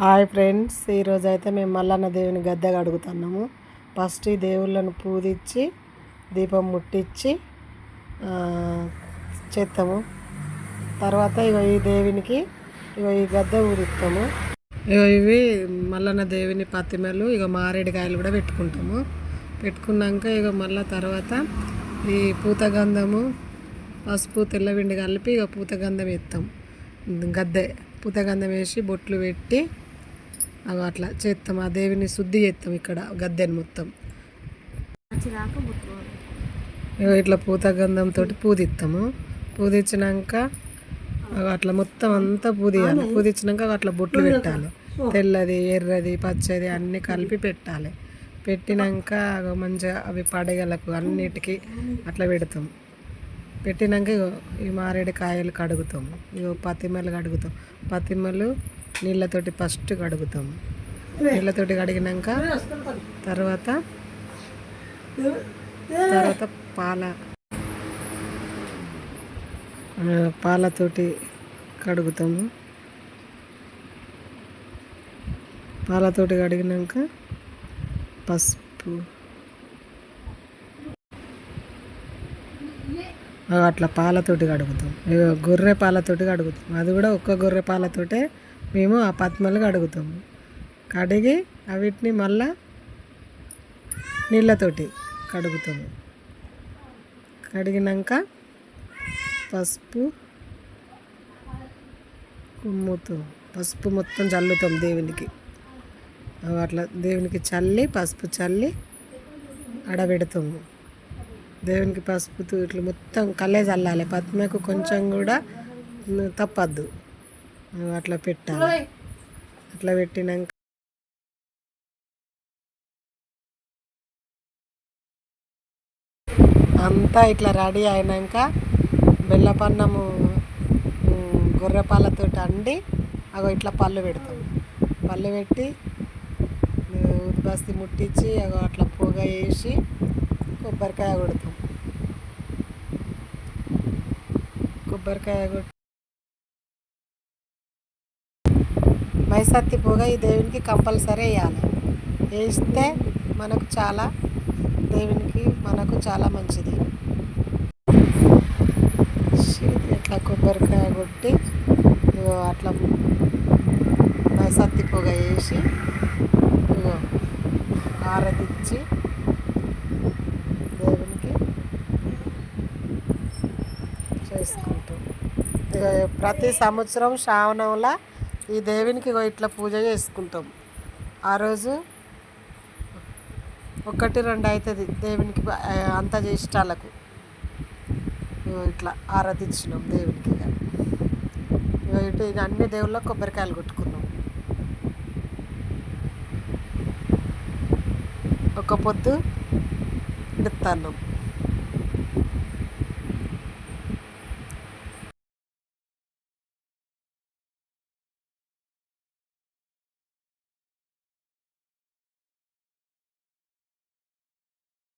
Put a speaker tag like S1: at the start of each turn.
S1: Hi friends ఈరోజు అయితే మేము మల్లన్న దేవుని గద్దె అడుగుతున్నాము ఫస్ట్ ఈ దేవుళ్ళను పూజించి దీపం ముట్టించి చేస్తాము తర్వాత ఇగో ఈ దేవునికి ఇగో ఈ గద్దె ఊదిస్తాము ఇగో ఇవి మల్లన్న దేవుని పత్తిమెలు ఇగో మారేడుకాయలు కూడా పెట్టుకుంటాము. పెట్టుకున్నాక ఇగో మళ్ళీ తర్వాత ఈ పూతగంధము పసుపు తెల్లవిండి కలిపి ఇక పూతగంధం వేస్తాం గద్దె పూతగంధం వేసి బొట్లు పెట్టి అవి అట్లా చేస్తాం ఆ దేవిని శుద్ధి చేస్తాం ఇక్కడ గద్దెని మొత్తం. ఇగో ఇట్లా పూతగంధంతో పూదిస్తాము పూదించినాక అట్లా మొత్తం అంతా పూదియాలి. పూదించినాక అట్లా బొట్లు పెట్టాలి. తెల్లది ఎర్రది పచ్చది అన్నీ కలిపి పెట్టాలి. పెట్టినాక మంచిగా అవి పడగలకు అన్నిటికీ అట్లా పెడతాం. పెట్టినాక ఈ మారేడు కాయలు కడుగుతాము ఇగో పతిమలు కడుగుతాం. పతిమలు నీళ్ళతోటి ఫస్ట్ కడుగుతాం. నీళ్ళతోటి కడిగినాక తర్వాత తర్వాత పాల. పాలతోటి కడుగుతాము. పాలతోటి కడిగినాక పసుపు. అట్లా పాలతోటి కడుగుతాం. గొర్రె పాలతోటి కడుగుతాం. అది కూడా ఒక్క గొర్రె పాలతోటే మేము ఆ పద్మలు కడుగుతాము కడిగి అవిటిని మళ్ళా నీళ్ళతోటి కడుగుతాము కడిగినాక పసుపు కుమ్ముతాం పసుపు మొత్తం చల్లుతాం దేవునికి. అట్లా దేవునికి చల్లి పసుపు చల్లి అడబెడతాము దేవునికి పసుపుతో ఇట్లా మొత్తం కళ్ళే చల్లాలి. పద్మకు కొంచెం కూడా తప్పద్దు. అట్లా పెట్టాలి. అట్లా పెట్టినాక అంతా ఇట్లా రెడీ అయినాక బెల్లపన్నము గొర్రెపాలతో అండి అగో ఇట్లా పళ్ళు పెడతాం. పళ్ళు పెట్టి ఉద్బస్తి ముట్టించి అగో అట్లా పొగ వేసి కొబ్బరికాయ కొడతాం. కొబ్బరికాయ కొట్టి మైసత్తి పొగ ఈ దేవునికి కంపల్సరీ వేయాలి. వేస్తే మనకు చాలా దేవునికి మనకు చాలా మంచిది. ఇట్లా కొబ్బరికాయ కొట్టి ఇగో అట్లా మైసత్తి పొగ వేసి ఇగో దేవునికి చేసుకుంటాం. ఇక ప్రతి సంవత్సరం శ్రావణంలో ఈ దేవునికి ఇట్లా పూజ చేసుకుంటాం. ఆ రోజు ఒకటి రెండు అవుతుంది దేవునికి అంత చేష్టాలకు. ఇగో ఇట్లా ఆరాధించినాం దేవునికి ఇటు ఇక అన్ని దేవుళ్ళ కొబ్బరికాయలు కొట్టుకున్నాం. ఒక పొద్దు ఇడుతున్నాం